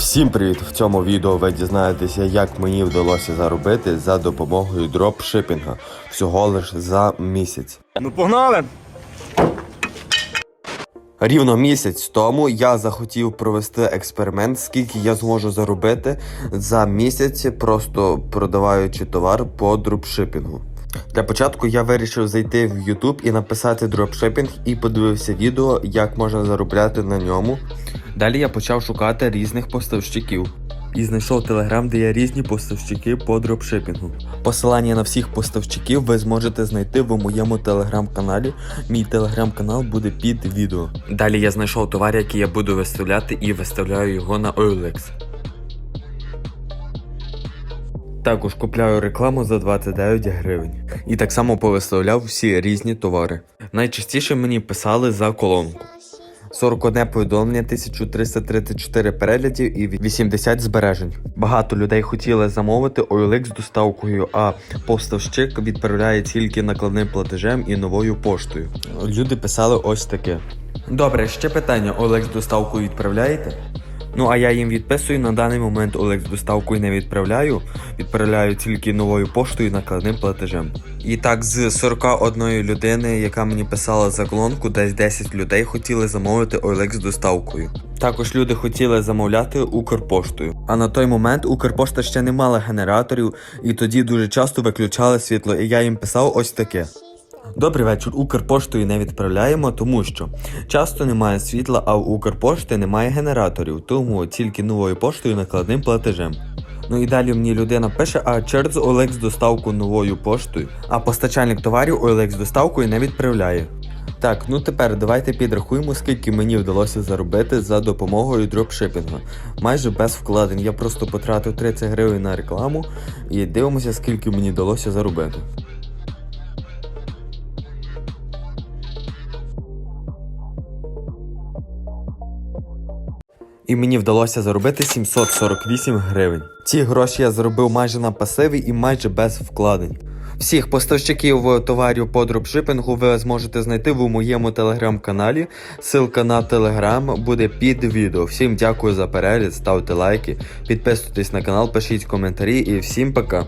Всім привіт! В цьому відео ви дізнаєтеся, як мені вдалося заробити за допомогою дропшипінга всього лише за місяць. Ну погнали! Рівно місяць тому я захотів провести експеримент, скільки я зможу заробити за місяць, просто продаваючи товар по дропшипінгу. Для початку я вирішив зайти в YouTube і написати дропшипінг і подивився відео, як можна заробляти на ньому. Далі я почав шукати різних поставщиків. І знайшов телеграм, де є різні поставщики по дропшипінгу. Посилання на всіх поставщиків ви зможете знайти в моєму телеграм-каналі. Мій телеграм-канал буде під відео. Далі я знайшов товар, який я буду виставляти, і виставляю його на OLX. Також купляю рекламу за 29 гривень. І так само повиставляв всі різні товари. Найчастіше мені писали за колонку. 41 повідомлення, 1334 переглядів і 80 збережень. Багато людей хотіли замовити OLX з доставкою, а поставщик відправляє тільки накладним платежем і новою поштою. Люди писали ось таке. Добре, ще питання: OLX з доставкою відправляєте? Ну а я їм відписую на даний момент з доставкою не відправляю, відправляю тільки новою поштою накладним платежем. І так, з 41 людини, яка мені писала заклонку, десь 10 людей хотіли замовити з доставкою. Також люди хотіли замовляти Укрпоштою. А на той момент Укрпошта ще не мала генераторів, і тоді дуже часто виключали світло, і я їм писав ось таке. Добрий вечір. Укрпоштою не відправляємо, тому що часто немає світла, а у Укрпошти немає генераторів, тому тільки новою поштою накладним платежем. Ну і далі мені людина пише, а через OLX доставку новою поштою, а постачальник товарів OLX доставкою не відправляє. Так, ну тепер давайте підрахуємо, скільки мені вдалося заробити за допомогою дропшипінгу. Майже без вкладень. Я просто потратив 30 гривень на рекламу і дивимося, скільки мені вдалося заробити. І мені вдалося заробити 748 гривень. Ці гроші я заробив майже на пасиві і майже без вкладень. Всіх поставщиків товарів по дропшипінгу ви зможете знайти в моєму телеграм-каналі. Ссылка на телеграм буде під відео. Всім дякую за перегляд, ставте лайки, підписуйтесь на канал, пишіть коментарі і всім пока.